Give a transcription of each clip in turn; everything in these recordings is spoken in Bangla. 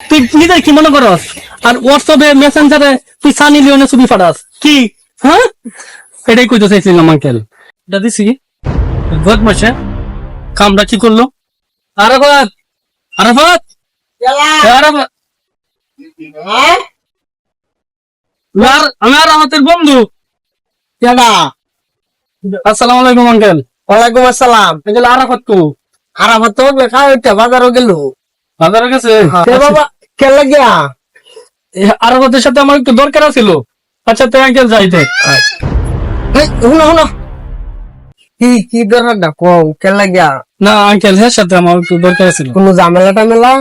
তুই নিজে কি মনে করস? আর হোয়াটসঅ্যাপে মেসেঞ্জারে তুই সানি লিওনে ছবি পাঠাস। কি? হ্যাঁ? এটাই কইতে চাইছিলাম আঙ্কেল এটা দিছি। বহুত মাসে। কামটা কি করল? আরাফাত! আরাফাত! আরাফাত! আর আমি বন্ধু। কেডা আসসালামু আলাইকুম আঙ্কেল ওয়ালাইকুম আসসালাম। আঙ্কেল আরাফাত কো। আরাফাত তো বেকা হইতে বাজারও গেল। বাজারে গেছে কে বাবা কে লাগিয়া এ, আরাফাতের সাথে আমার একটু দরকার ছিল আচ্ছা তো আঙ্কেল যাইতে কি কি দরকার কও কে লাগিয়া না আঙ্কেল হ্যাঁ সাথে আমার একটু দরকার ছিল কোনো ঝামেলা টামেলা?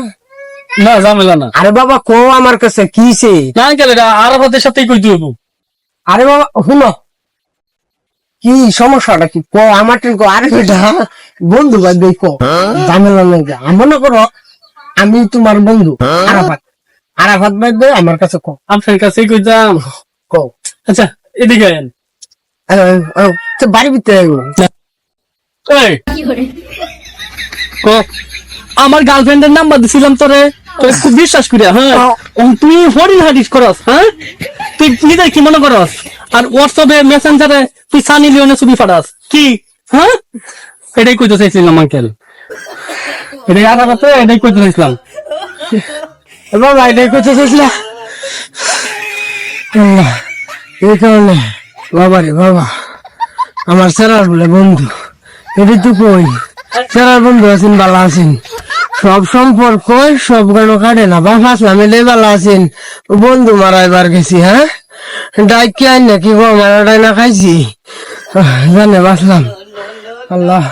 না ঝামেলা না। আরে বাবা কও আমার কাছে কিছে না আঙ্কেল এটা আরাফাতের সাথেই কইতে হইব। আরে বাবা শুনো। কি সমস্যাটা কি? কো আমার ট্রেন কো আরে বেটা বন্ধু ভাই দেই কো ঝামেলা নেই আমি মনে করো আমি তোমার বন্ধু। আরাফাত। আরাফাত ভাই দে আমার কাছে কো আপনার কাছেই কইতাম। কো আচ্ছা এদিকে আয়েন। তো বাড়ি ভিতরে। এই। ক, আমার গার্লফ্রেন্ডের নাম্বার দিছিলাম তোরে। তুই খুব বিশ্বাস করিয়া হ্যাঁ? তুই হরিণ হাডিস করস হ্যাঁ? তুই নিজে কি মনে করস? আর হোয়াটসঅ্যাপে মেসেঞ্জারে তুই সানি লিওনে ছবি পাঠাস। কি? হ্যাঁ? এটাই কইতে চাইছিলাম আঙ্কেল এটাই আর কথা এটাই চাইছিলাম। বাবা, এটাই করতে চাইছিলা এই কারণে, বাবা রে, বাবা, আমার সেরার বলে বন্ধু এটি তো কই সেরার বন্ধু আছেন ভালো আছেন। সব সম্পর্ক, সব গানো কাটে না? বা ফাঁসলাম এটাই বালা আছেন। বন্ধু মারা এবার গেছি হ্যাঁ? ডাই কি আইন নাকি গো, মারা ডাই না খাইছি জানে বাসলাম আল্লাহ।